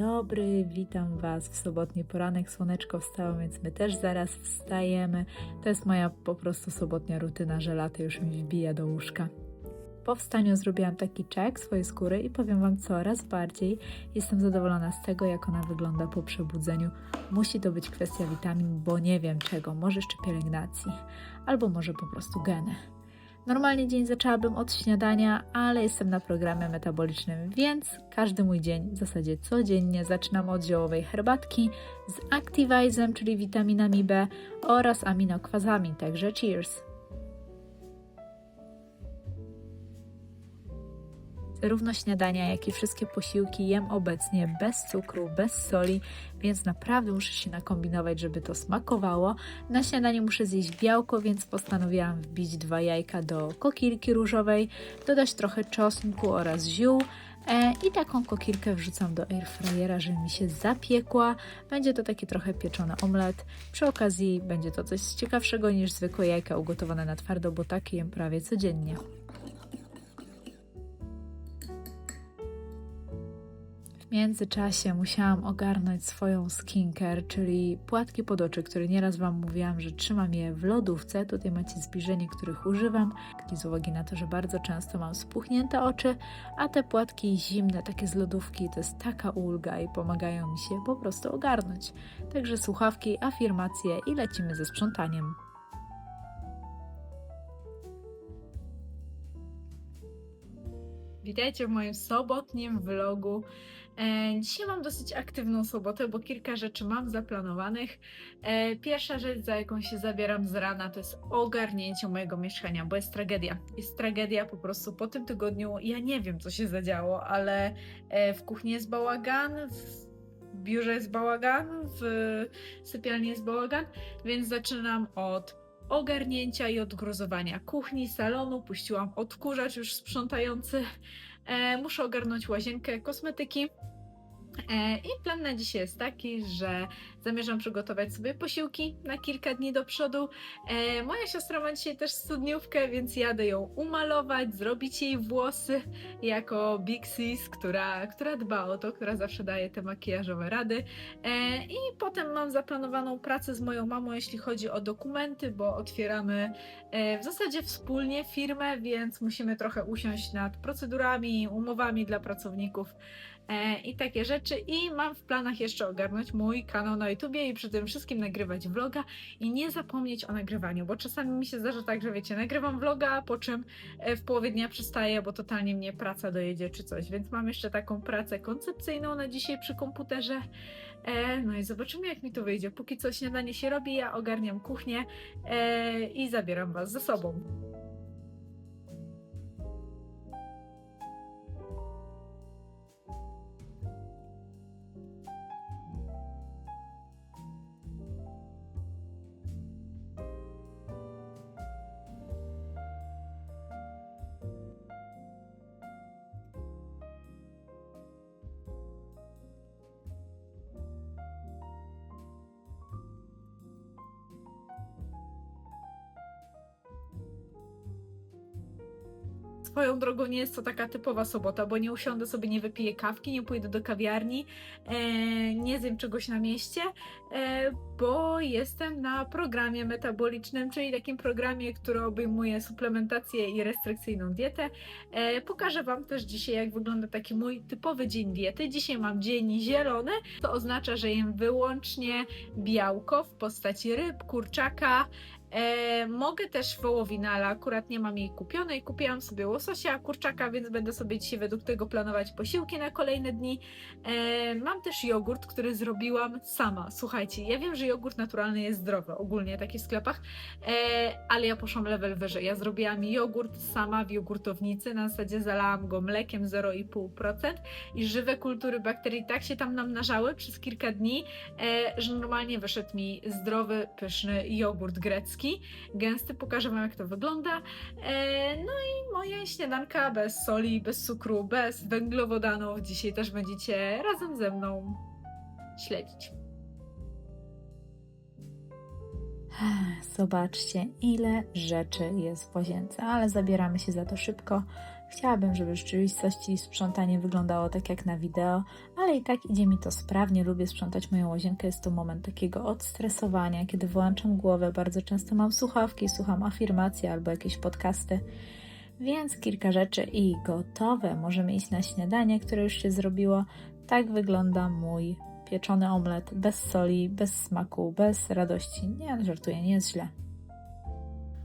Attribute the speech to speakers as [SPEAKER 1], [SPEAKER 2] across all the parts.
[SPEAKER 1] dobry, witam Was w sobotni poranek. Słoneczko wstało, więc my też zaraz wstajemy. To jest moja po prostu sobotnia rutyna, że lato już mi wbija do łóżka. Po wstaniu zrobiłam taki czek swojej skóry i powiem Wam coraz bardziej jestem zadowolona z tego, jak ona wygląda po przebudzeniu. Musi to być kwestia witamin, bo nie wiem czego, może jeszcze pielęgnacji, albo może po prostu geny. Normalnie dzień zaczęłabym od śniadania, ale jestem na programie metabolicznym, więc każdy mój dzień w zasadzie codziennie zaczynam od ziołowej herbatki z Activizem, czyli witaminami B oraz aminokwazami, także cheers! Zarówno śniadania, jak i wszystkie posiłki jem obecnie bez cukru, bez soli, więc naprawdę muszę się nakombinować, żeby to smakowało. Na śniadanie muszę zjeść białko, więc postanowiłam wbić dwa jajka do kokilki różowej, dodać trochę czosnku oraz ziół. E, I taką kokilkę wrzucam do airfryera, żeby mi się zapiekła. Będzie to taki trochę pieczony omlet. Przy okazji będzie to coś ciekawszego niż zwykłe jajka ugotowane na twardo, bo takie jem prawie codziennie. W międzyczasie musiałam ogarnąć swoją skincare, czyli płatki pod oczy, które nieraz Wam mówiłam, że trzymam je w lodówce. Tutaj macie zbliżenie, których używam, z uwagi na to, że bardzo często mam spuchnięte oczy, a te płatki zimne, takie z lodówki, to jest taka ulga i pomagają mi się po prostu ogarnąć. Także słuchawki, afirmacje i lecimy ze sprzątaniem. Witajcie w moim sobotnim vlogu. E, dzisiaj mam dosyć aktywną sobotę, bo kilka rzeczy mam zaplanowanych. E, pierwsza rzecz, za jaką się zabieram z rana, to jest ogarnięcie mojego mieszkania, bo jest tragedia. Jest tragedia po prostu po tym tygodniu. Ja nie wiem, co się zadziało, ale e, w kuchni jest bałagan, w biurze jest bałagan, w sypialni jest bałagan, więc zaczynam od ogarnięcia i odgruzowania kuchni, salonu. Puściłam odkurzacz już sprzątający. E, muszę ogarnąć łazienkę, kosmetyki. E, I plan na dzisiaj jest taki, że zamierzam przygotować sobie posiłki na kilka dni do przodu. E, moja siostra ma dzisiaj też studniówkę, więc jadę ją umalować, zrobić jej włosy jako Big Sis, która, która dba o to, która zawsze daje te makijażowe rady. E, I potem mam zaplanowaną pracę z moją mamą, jeśli chodzi o dokumenty, bo otwieramy w zasadzie wspólnie firmę, więc musimy trochę usiąść nad procedurami, umowami dla pracowników i takie rzeczy. I mam w planach jeszcze ogarnąć mój kanał na YouTubie i przy tym wszystkim nagrywać vloga i nie zapomnieć o nagrywaniu, bo czasami mi się zdarza tak, że wiecie, nagrywam vloga, po czym e, w połowie dnia przestaję, bo totalnie mnie praca dojedzie czy coś, więc mam jeszcze taką pracę koncepcyjną na dzisiaj przy komputerze. E, no i zobaczymy, jak mi to wyjdzie. Póki co śniadanie się robi, ja ogarniam kuchnię e, i zabieram Was ze sobą. Swoją drogą nie jest to taka typowa sobota, bo nie usiądę sobie, nie wypiję kawki, nie pójdę do kawiarni, e, nie zjem czegoś na mieście, e, bo jestem na programie metabolicznym, czyli takim programie, który obejmuje suplementację i restrykcyjną dietę. E, pokażę Wam też dzisiaj, jak wygląda taki mój typowy dzień diety. Dzisiaj mam dzień zielony, to oznacza, że jem wyłącznie białko w postaci ryb, kurczaka, E, mogę też wołowinę, ale akurat nie mam jej kupionej. Kupiłam sobie łososia, kurczaka, więc będę sobie dzisiaj według tego planować posiłki na kolejne dni. E, mam też jogurt, który zrobiłam sama. Słuchajcie, ja wiem, że jogurt naturalny jest zdrowy ogólnie taki w sklepach, e, ale ja poszłam level wyżej. Ja zrobiłam jogurt sama w jogurtownicy, na zasadzie zalałam go mlekiem 0,5% i żywe kultury bakterii tak się tam namnażały przez kilka dni, e, że normalnie wyszedł mi zdrowy, pyszny jogurt grecki gęsty. Pokażę Wam, jak to wygląda. E, no i moje śniadanka bez soli, bez cukru, bez węglowodanów. Dzisiaj też będziecie razem ze mną śledzić.
[SPEAKER 2] Zobaczcie, ile rzeczy jest w łazience, ale zabieramy się za to szybko. Chciałabym, żeby w rzeczywistości sprzątanie wyglądało tak jak na wideo, ale i tak idzie mi to sprawnie. Lubię sprzątać moją łazienkę. Jest to moment takiego odstresowania, kiedy włączam głowę. Bardzo często mam słuchawki, słucham afirmacji albo jakieś podcasty. Więc kilka rzeczy i gotowe. Możemy iść na śniadanie, które już się zrobiło. Tak wygląda mój pieczony omlet bez soli, bez smaku, bez radości. Nie, żartuję, nie jest źle.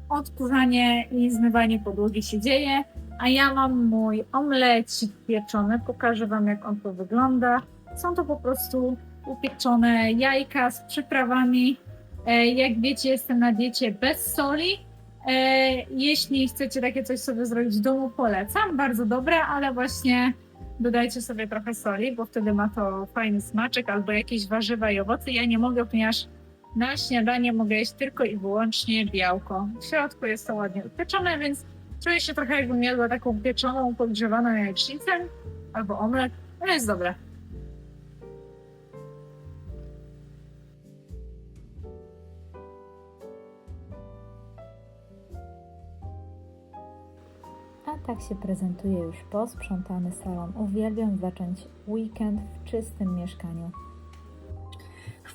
[SPEAKER 1] Odkurzanie i zmywanie podłogi się dzieje, a ja mam mój omlecik pieczony. Pokażę Wam, jak on to wygląda. Są to po prostu upieczone jajka z przyprawami. E, Jak wiecie, jestem na diecie bez soli. E, Jeśli chcecie takie coś sobie zrobić w domu, polecam. Bardzo dobre, ale właśnie dodajcie sobie trochę soli, bo wtedy ma to fajny smaczek albo jakieś warzywa i owoce. Ja nie mogę, ponieważ na śniadanie mogę jeść tylko i wyłącznie białko. W środku jest to ładnie upieczone, więc czuję się trochę jakbym jadła taką pieczoną, podgrzewaną jajecznicę albo omlet. To jest dobre.
[SPEAKER 2] A tak się prezentuje już posprzątany salon. Uwielbiam zacząć weekend w czystym mieszkaniu.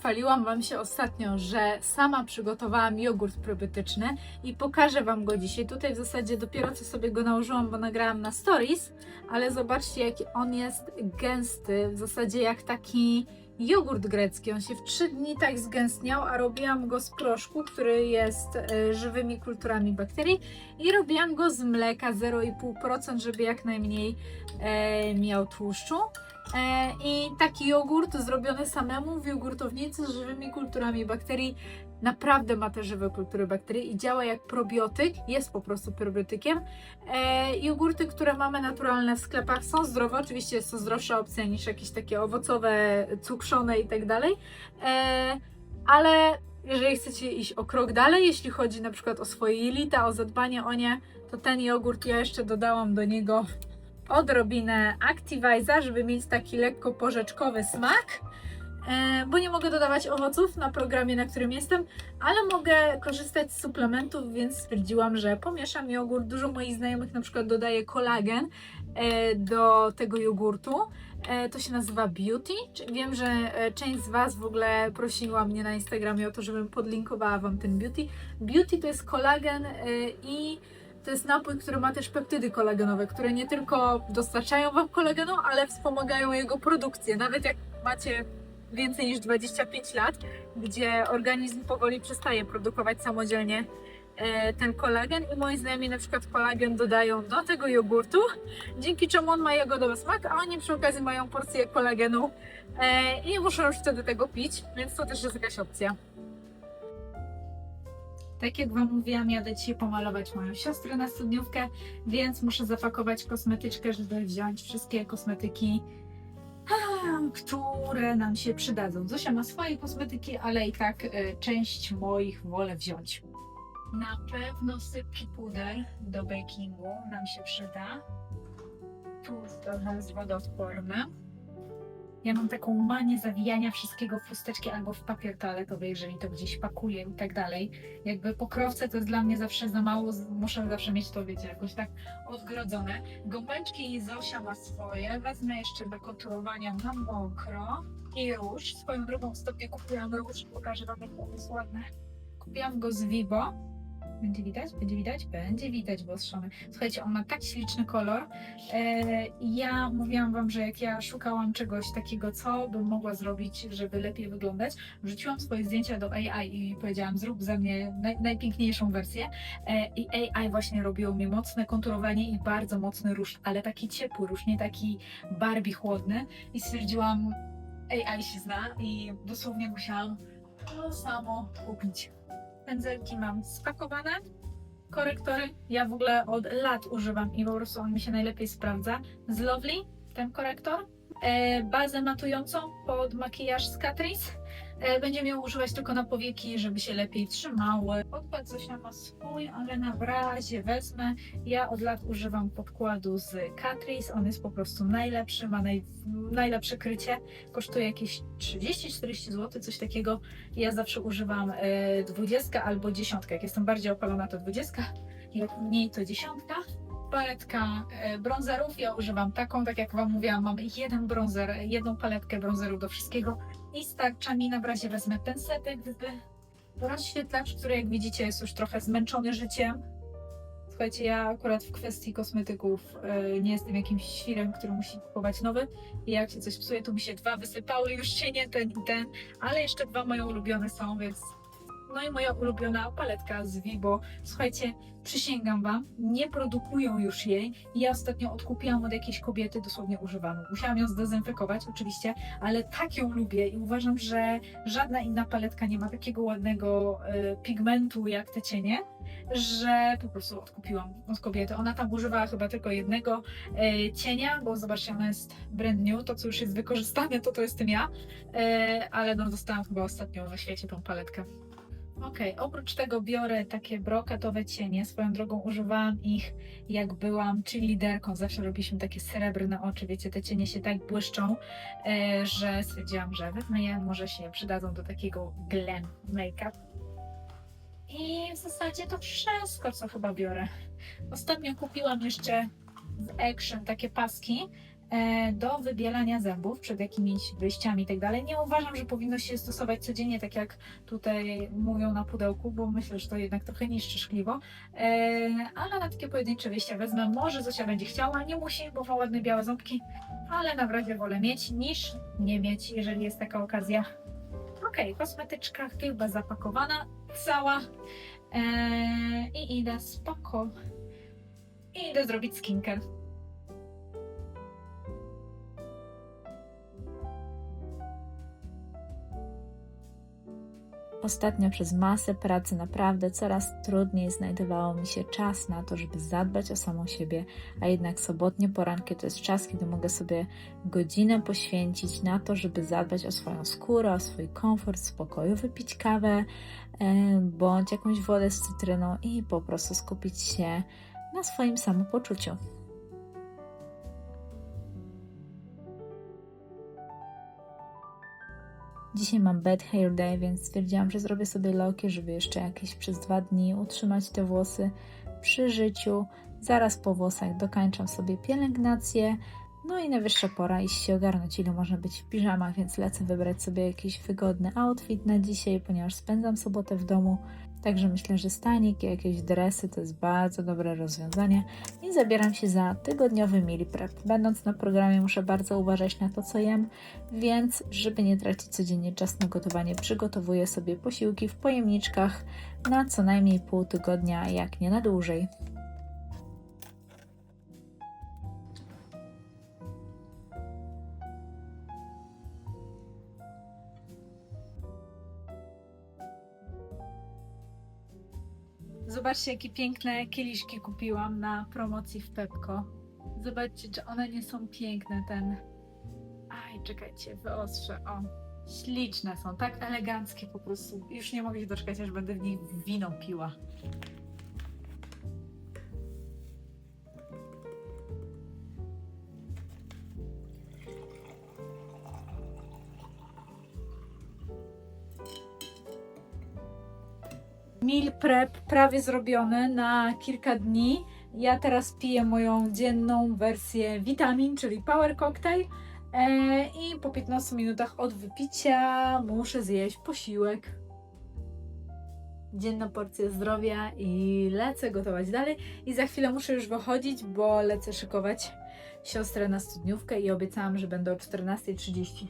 [SPEAKER 1] Chwaliłam Wam się ostatnio, że sama przygotowałam jogurt probiotyczny i pokażę Wam go dzisiaj. Tutaj w zasadzie dopiero co sobie go nałożyłam, bo nagrałam na stories, ale zobaczcie jaki on jest gęsty, w zasadzie jak taki jogurt grecki. On się w 3 dni tak zgęstniał, a robiłam go z proszku, który jest e, żywymi kulturami bakterii i robiłam go z mleka 0,5%, żeby jak najmniej e, miał tłuszczu. E, I taki jogurt zrobiony samemu w jogurtownicy z żywymi kulturami bakterii. Naprawdę ma te żywe kultury bakterii i działa jak probiotyk, jest po prostu probiotykiem. E, jogurty, które mamy naturalne w sklepach są zdrowe, oczywiście jest to zdrowsza opcja niż jakieś takie owocowe, cukrzone i tak dalej, E, ale jeżeli chcecie iść o krok dalej, jeśli chodzi na przykład o swoje jelita, o zadbanie o nie, to ten jogurt ja jeszcze dodałam do niego odrobinę Activiza, żeby mieć taki lekko porzeczkowy smak, e, bo nie mogę dodawać owoców na programie, na którym jestem, ale mogę korzystać z suplementów, więc stwierdziłam, że pomieszam jogurt. Dużo moich znajomych na przykład dodaje kolagen e, do tego jogurtu. E, To się nazywa Beauty. Wiem, że część z Was w ogóle prosiła mnie na Instagramie o to, żebym podlinkowała Wam ten Beauty. Beauty to jest kolagen i to jest napój, który ma też peptydy kolagenowe, które nie tylko dostarczają Wam kolagenu, ale wspomagają jego produkcję. Nawet jak macie więcej niż 25 lat, gdzie organizm powoli przestaje produkować samodzielnie e, ten kolagen i moi znajomi na przykład kolagen dodają do tego jogurtu, dzięki czemu on ma jagodowy smak, a oni przy okazji mają porcję kolagenu e, i muszą już wtedy tego pić, więc to też jest jakaś opcja. Tak jak Wam mówiłam, jadę dzisiaj pomalować moją siostrę na studniówkę, więc muszę zapakować kosmetyczkę, żeby wziąć wszystkie kosmetyki, które nam się przydadzą. Zosia ma swoje kosmetyki, ale i tak e, część moich wolę wziąć. Na pewno sypki puder do bakingu nam się przyda. Tu jest wodoodporny. Ja mam taką manię zawijania wszystkiego w chusteczki albo w papier toaletowy, jeżeli to gdzieś pakuję i tak dalej. Jakby pokrowce to jest dla mnie zawsze za mało, muszę zawsze mieć to, wiecie, jakoś tak odgrodzone. Gąbeczki Zosia ma swoje, wezmę jeszcze do konturowania na mokro i róż. Swoją drugą stopnię kupiłam róż, pokażę Wam jak on jest ładny. Kupiłam go z Vibo. Będzie widać? Będzie widać? Będzie widać, bo ostrzony. Słuchajcie, on ma tak śliczny kolor. E, ja mówiłam wam, że jak ja szukałam czegoś takiego, co bym mogła zrobić, żeby lepiej wyglądać, wrzuciłam swoje zdjęcia do AI i powiedziałam, zrób ze mnie naj, najpiękniejszą wersję. E, I AI właśnie robiło mi mocne konturowanie i bardzo mocny róż, ale taki ciepły róż, nie taki Barbie chłodny. I stwierdziłam, AI się zna i dosłownie musiałam to samo kupić. Pędzelki mam spakowane, korektory. Ja w ogóle od lat używam i po prostu on mi się najlepiej sprawdza. Z Lovely ten korektor. E, bazę matującą pod makijaż z Catrice. E, Będziemy ją używać tylko na powieki, żeby się lepiej trzymały. Podkład Zosia ma swój, ale na razie wezmę. Ja od lat używam podkładu z Catrice. On jest po prostu najlepszy, ma naj, najlepsze krycie. Kosztuje jakieś 30-40 zł, coś takiego. Ja zawsze używam e, 20 albo 10. Jak jestem bardziej opalona, to 20, jak mniej, to 10. Paletka e, bronzerów. Ja używam taką, tak jak Wam mówiłam, mam jeden bronzer, jedną paletkę bronzerów do wszystkiego. I starcza mi na razie wezmę ten setek, rozświetlacz, który jak widzicie jest już trochę zmęczony życiem. Słuchajcie, ja akurat w kwestii kosmetyków e, nie jestem jakimś świrem, który musi kupować nowy. I jak się coś psuje, to mi się dwa wysypały, już się nie ten i ten, ale jeszcze dwa moje ulubione są, więc no i moja ulubiona paletka z Vibo. Słuchajcie, przysięgam Wam, nie produkują już jej. Ja ostatnio odkupiłam od jakiejś kobiety dosłownie używaną. Musiałam ją zdezynfekować oczywiście, ale tak ją lubię i uważam, że żadna inna paletka nie ma takiego ładnego e, pigmentu jak te cienie, że po prostu odkupiłam od kobiety. Ona tam używała chyba tylko jednego e, cienia, bo zobaczcie, ona jest brand new, to co już jest wykorzystane, to to jestem ja, e, ale no dostałam chyba ostatnio na świecie tą paletkę. Okej, oprócz tego biorę takie brokatowe cienie. Swoją drogą używałam ich jak byłam liderką. Zawsze robiliśmy takie srebrne oczy. Wiecie, te cienie się tak błyszczą, e, że stwierdziłam, że wezmę je, może się przydadzą do takiego glam make-up. I w zasadzie to wszystko, co chyba biorę. Ostatnio kupiłam jeszcze z Action takie paski do wybielania zębów przed jakimiś wyjściami i tak. Nie uważam, że powinno się stosować codziennie, tak jak tutaj mówią na pudełku, bo myślę, że to jednak trochę niszczy szkliwo. E, ale na takie pojedyncze wyjścia wezmę. Może Zosia będzie chciała, nie musi, bo ma ładne białe ząbki, ale na razie wolę mieć niż nie mieć, jeżeli jest taka okazja. Okej, kosmetyczka chyba zapakowana, cała. E, I idę spoko. I idę zrobić skincare.
[SPEAKER 2] Ostatnio przez masę pracy naprawdę coraz trudniej znajdowało mi się czas na to, żeby zadbać o samą siebie, a jednak sobotnie poranki to jest czas, kiedy mogę sobie godzinę poświęcić na to, żeby zadbać o swoją skórę, o swój komfort, spokoju, wypić kawę e, bądź jakąś wodę z cytryną i po prostu skupić się na swoim samopoczuciu. Dzisiaj mam bad hair day, więc stwierdziłam, że zrobię sobie loki, żeby jeszcze jakieś przez dwa dni utrzymać te włosy przy życiu. Zaraz po włosach dokańczam sobie pielęgnację. No i najwyższa pora iść się ogarnąć, ile można być w piżamach, więc lecę wybrać sobie jakiś wygodny outfit na dzisiaj, ponieważ spędzam sobotę w domu. Także myślę, że stanik i jakieś dresy to jest bardzo dobre rozwiązanie. I zabieram się za tygodniowy meal prep. Będąc na programie muszę bardzo uważać na to, co jem, więc żeby nie tracić codziennie czas na gotowanie, przygotowuję sobie posiłki w pojemniczkach na co najmniej pół tygodnia, jak nie na dłużej.
[SPEAKER 1] Zobaczcie, jakie piękne kieliszki kupiłam na promocji w Pepko. Zobaczcie, czy one nie są piękne. Ten. Aj, czekajcie, wyostrzę. O, śliczne są, tak eleganckie po prostu. Już nie mogę się doczekać, aż będę w nich wino piła. Meal prep prawie zrobiony na kilka dni. Ja teraz piję moją dzienną wersję witamin, czyli power cocktail. E, I po 15 minutach od wypicia muszę zjeść posiłek. Dzienna porcja zdrowia i lecę gotować dalej. I za chwilę muszę już wychodzić, bo lecę szykować siostrę na studniówkę i obiecałam, że będę o 14.30.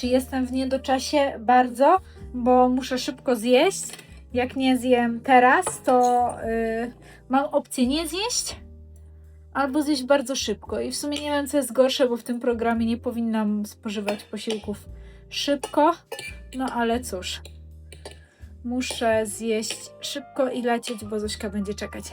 [SPEAKER 1] Czy jestem w niedoczasie? Bardzo, bo muszę szybko zjeść. Jak nie zjem teraz, to yy, mam opcję nie zjeść, albo zjeść bardzo szybko. I w sumie nie wiem, co jest gorsze, bo w tym programie nie powinnam spożywać posiłków szybko. No ale cóż, muszę zjeść szybko i lecieć, bo Zośka będzie czekać.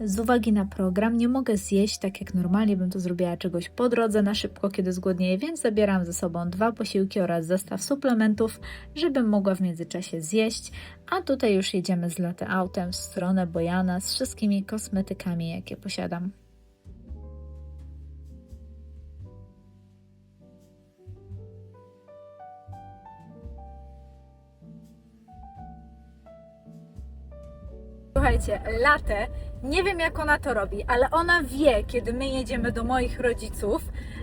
[SPEAKER 1] Z uwagi na program nie mogę zjeść tak jak normalnie bym to zrobiła czegoś po drodze na szybko, kiedy zgłodnieję, więc zabieram ze sobą dwa posiłki oraz zestaw suplementów, żebym mogła w międzyczasie zjeść. A tutaj już jedziemy z loty autem w stronę Bojana z wszystkimi kosmetykami, jakie posiadam. Słuchajcie, latę, nie wiem jak ona to robi, ale ona wie, kiedy my jedziemy do moich rodziców,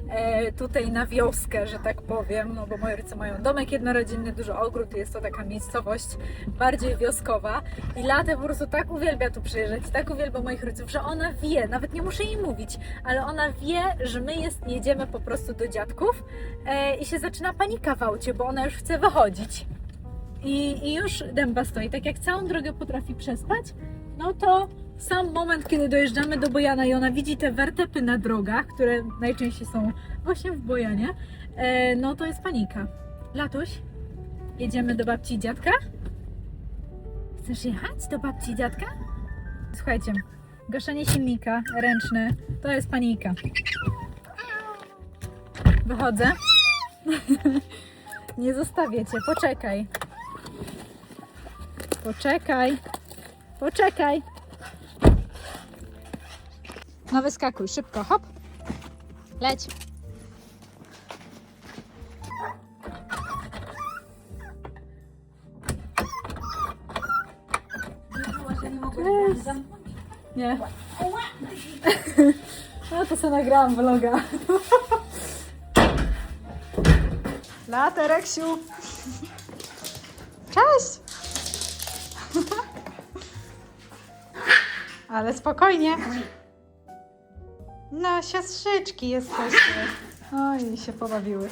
[SPEAKER 1] e, tutaj na wioskę, że tak powiem, no bo moi rodzice mają domek jednorodzinny, dużo ogród, jest to taka miejscowość bardziej wioskowa i latę po prostu tak uwielbia tu przyjeżdżać, tak uwielbia moich rodziców, że ona wie, nawet nie muszę jej mówić, ale ona wie, że my jest, jedziemy po prostu do dziadków e, i się zaczyna panika w aucie, bo ona już chce wychodzić. I, I już dęba stoi. Tak jak całą drogę potrafi przespać, no to sam moment, kiedy dojeżdżamy do Bojana i ona widzi te wertepy na drogach, które najczęściej są właśnie w Bojanie, e, no to jest panika. Latuś, jedziemy do babci i dziadka? Chcesz jechać do babci i dziadka? Słuchajcie, gaszenie silnika ręczne to jest panika. Wychodzę. Nie zostawię cię, poczekaj. Poczekaj. Poczekaj. No wyskakuj, szybko, hop. Leć. Nie. No to sobie nagrałam vloga. Latę, Reksiu. Cześć. Ale spokojnie. No, siostrzyczki jesteśmy. Oj, się pobawiły.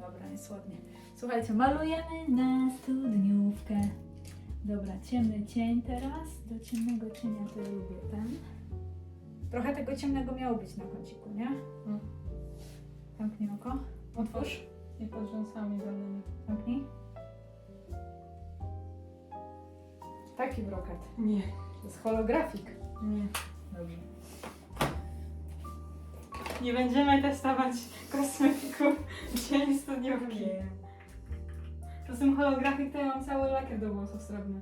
[SPEAKER 1] Dobra, jest ładnie. Słuchajcie, malujemy na studniówkę. Dobra, ciemny cień teraz. Do ciemnego cienia to lubię ten. Trochę tego ciemnego miało być na kąciku, nie?
[SPEAKER 3] Mm.
[SPEAKER 1] Zamknij oko. Otwórz.
[SPEAKER 3] I pod rzęsami dolnymi.
[SPEAKER 1] Zamknij. Taki brokat.
[SPEAKER 3] Nie,
[SPEAKER 1] To jest holografik.
[SPEAKER 3] nie.
[SPEAKER 1] Dobrze.
[SPEAKER 3] Nie będziemy testować kosmetyków dzień studniówki. To są holografik, to ja mam cały lakier do włosów srebrny.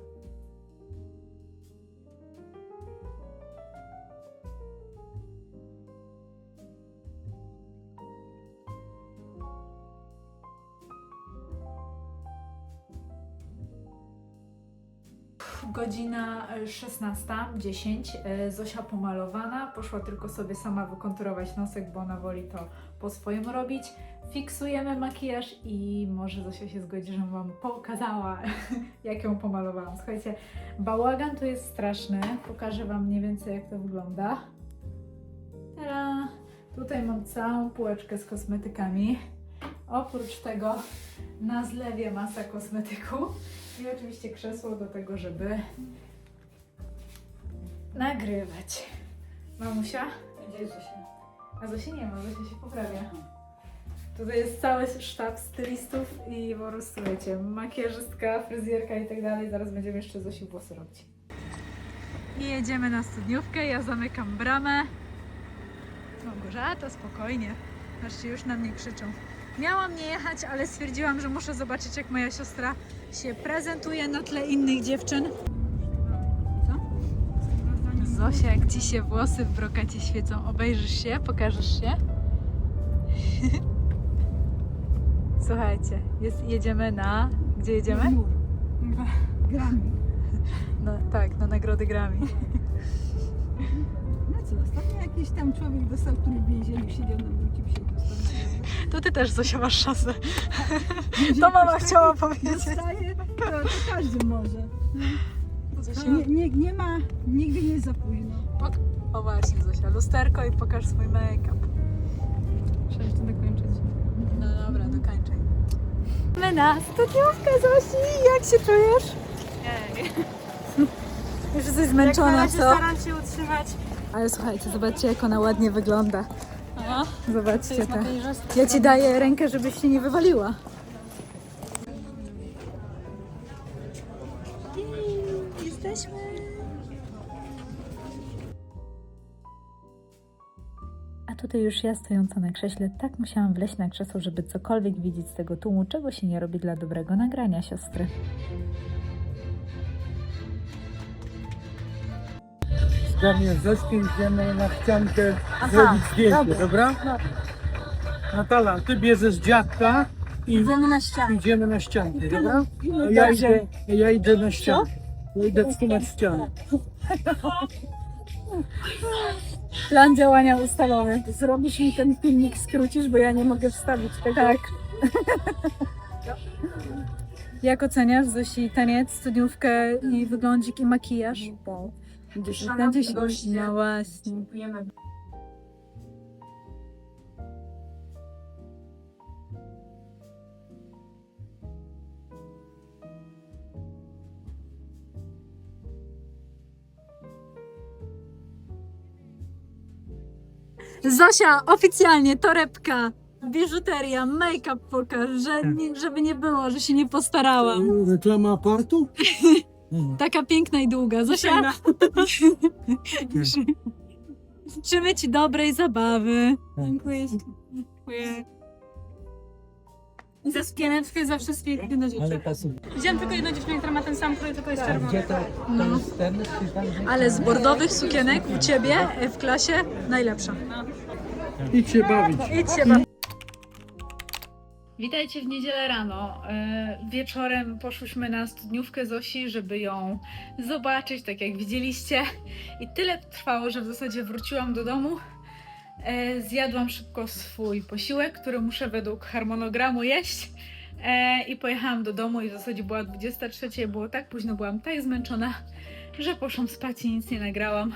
[SPEAKER 1] Godzina 16.10. e, Zosia pomalowana. Poszła tylko sobie sama wykonturować nosek, bo ona woli to po swojemu robić. Fiksujemy makijaż i może Zosia się zgodzi, żebym Wam pokazała, jak ją pomalowałam. Słuchajcie, bałagan tu jest straszny. Pokażę Wam mniej więcej, jak to wygląda. Tada! Tutaj mam całą półeczkę z kosmetykami. Oprócz tego na zlewie masa kosmetyku. I oczywiście krzesło do tego, żeby nagrywać. Mamusia?
[SPEAKER 3] Gdzie jest się?
[SPEAKER 1] A Zosi nie ma, Zosia się poprawia. Tutaj jest cały sztab stylistów i po prostu wiecie, makijażystka, fryzjerka i tak dalej. Zaraz będziemy jeszcze Zosi włosy robić. I jedziemy na studniówkę, ja zamykam bramę. Małgorzata, spokojnie. Zobaczcie, już na mnie krzyczą. Miałam nie jechać, ale stwierdziłam, że muszę zobaczyć, jak moja siostra się prezentuje na tle innych dziewczyn. Co? Zosia, jak ci się włosy w brokacie świecą, obejrzysz się, pokażesz się. Słuchajcie, jest, jedziemy na. Gdzie jedziemy?
[SPEAKER 3] Gramy.
[SPEAKER 1] No, tak, na nagrody Grammy.
[SPEAKER 4] No co, ostatnio jakiś tam człowiek dostał, który w więzieniu siedział na wrócił się dostał.
[SPEAKER 1] To ty też, Zosia, masz szansę. To mama chciała powiedzieć.
[SPEAKER 4] Dostaje, to, to każdy może.
[SPEAKER 1] Zosia.
[SPEAKER 4] Nie, nie, nie ma, nigdy nie jest za późno.
[SPEAKER 1] O właśnie, Zosia, lusterko i pokaż swój make-up.
[SPEAKER 3] Muszę jeszcze dokończyć.
[SPEAKER 1] No dobra, dokończaj.
[SPEAKER 2] My na studniówkę, Zosi! Jak się czujesz? Już jesteś zmęczona, co?
[SPEAKER 3] staram się utrzymać.
[SPEAKER 2] Ale słuchajcie, zobaczcie jak ona ładnie wygląda. Zobaczcie to. Ja ci daję rękę, żebyś się nie wywaliła. Jesteśmy. A tutaj już ja stojąca na krześle, tak musiałam wleźć na krzesło, żeby cokolwiek widzieć z tego tłumu, czego się nie robi dla dobrego nagrania siostry.
[SPEAKER 5] Zgodnie z Zośkiem idziemy na ściankę zrobić zdjęcie, dobra? Natala, ty bierzesz dziadka i
[SPEAKER 4] Idziemy na ścianę.
[SPEAKER 5] idziemy na ściankę, dobra? A ja idę, ja idę na ścianę. Ja idę trzymać ścianę.
[SPEAKER 2] Plan działania ustalowy.
[SPEAKER 4] Zrobisz mi ten filmik, skrócisz, bo ja nie mogę wstawić tego.
[SPEAKER 2] Tak. Jak oceniasz Zosi taniec, studniówkę i wyglądzik i makijaż? Będzie się No właśnie. Zosia, oficjalnie torebka, biżuteria, make-up pokaż, że nie, żeby nie było, że się nie postarałam.
[SPEAKER 5] Reklama apartu?
[SPEAKER 2] Taka piękna i długa. Zosia, życzymy Ci dobrej zabawy.
[SPEAKER 3] Dziękuję. Dziękuję. I za spieneczkę za wszystkie jedno dziewczę.
[SPEAKER 5] Ale pasuje.
[SPEAKER 3] Widziałam tylko jedną dziewczynę, która ma ten sam krój, tylko jest
[SPEAKER 5] A
[SPEAKER 3] czerwony.
[SPEAKER 5] gdzie to, to jest ten? Czy tam, gdzie-
[SPEAKER 2] Ale z bordowych sukienek u Ciebie e, w klasie najlepsza.
[SPEAKER 5] Idź się bawić.
[SPEAKER 2] Idź się.
[SPEAKER 1] Witajcie w niedzielę rano. E, Wieczorem poszłyśmy na studniówkę Zosi, żeby ją zobaczyć, tak jak widzieliście. I tyle trwało, że w zasadzie wróciłam do domu. E, Zjadłam szybko swój posiłek, który muszę według harmonogramu jeść. E, I pojechałam do domu i w zasadzie była 23, było tak późno, byłam tak zmęczona, że poszłam spać i nic nie nagrałam.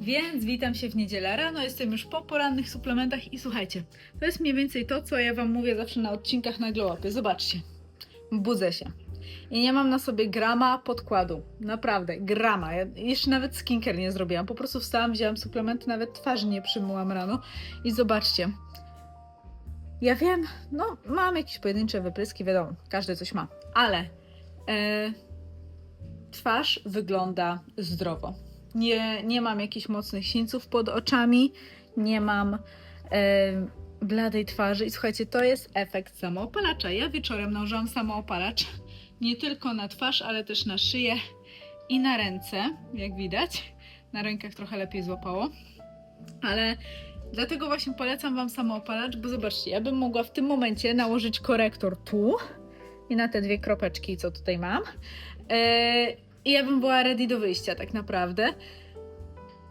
[SPEAKER 1] Więc witam się w niedzielę rano, jestem już po porannych suplementach i słuchajcie, to jest mniej więcej to, co ja Wam mówię zawsze na odcinkach na Glowupie. Zobaczcie, budzę się. I nie mam na sobie grama podkładu. Naprawdę, grama. Ja jeszcze nawet skinker nie zrobiłam. Po prostu wstałam, wzięłam suplementy, nawet twarzy nie przymyłam rano. I zobaczcie. Ja wiem, no mam jakieś pojedyncze wypryski, wiadomo, każdy coś ma. Ale e, twarz wygląda zdrowo. Nie, nie mam jakichś mocnych sińców pod oczami, nie mam e, bladej twarzy. I słuchajcie, to jest efekt samoopalacza. Ja wieczorem nałożyłam samoopalacz nie tylko na twarz, ale też na szyję i na ręce, jak widać. Na rękach trochę lepiej złapało. Ale dlatego właśnie polecam Wam samoopalacz, bo zobaczcie, ja bym mogła w tym momencie nałożyć korektor tu i na te dwie kropeczki, co tutaj mam. Yy, I ja bym była ready do wyjścia tak naprawdę.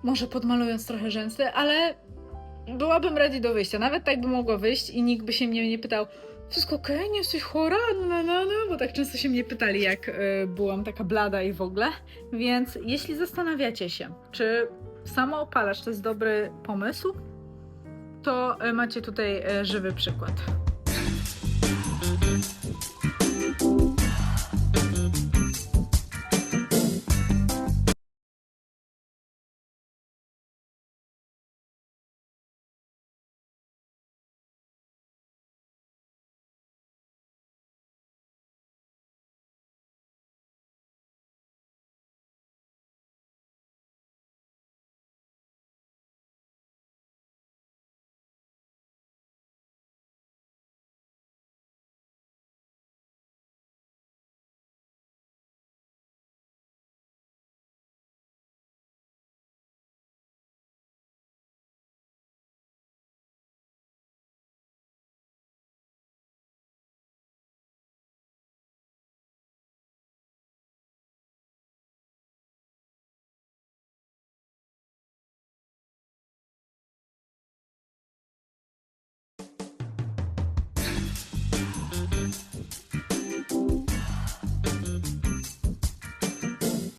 [SPEAKER 1] Może podmalując trochę rzęsy, ale byłabym ready do wyjścia. Nawet tak by mogła wyjść i nikt by się mnie nie pytał, wszystko okej, nie jesteś chora? No, no, no, bo tak często się mnie pytali, jak y, byłam taka blada i w ogóle. Więc jeśli zastanawiacie się, czy samoopalacz to jest dobry pomysł, to y, macie tutaj y, żywy przykład.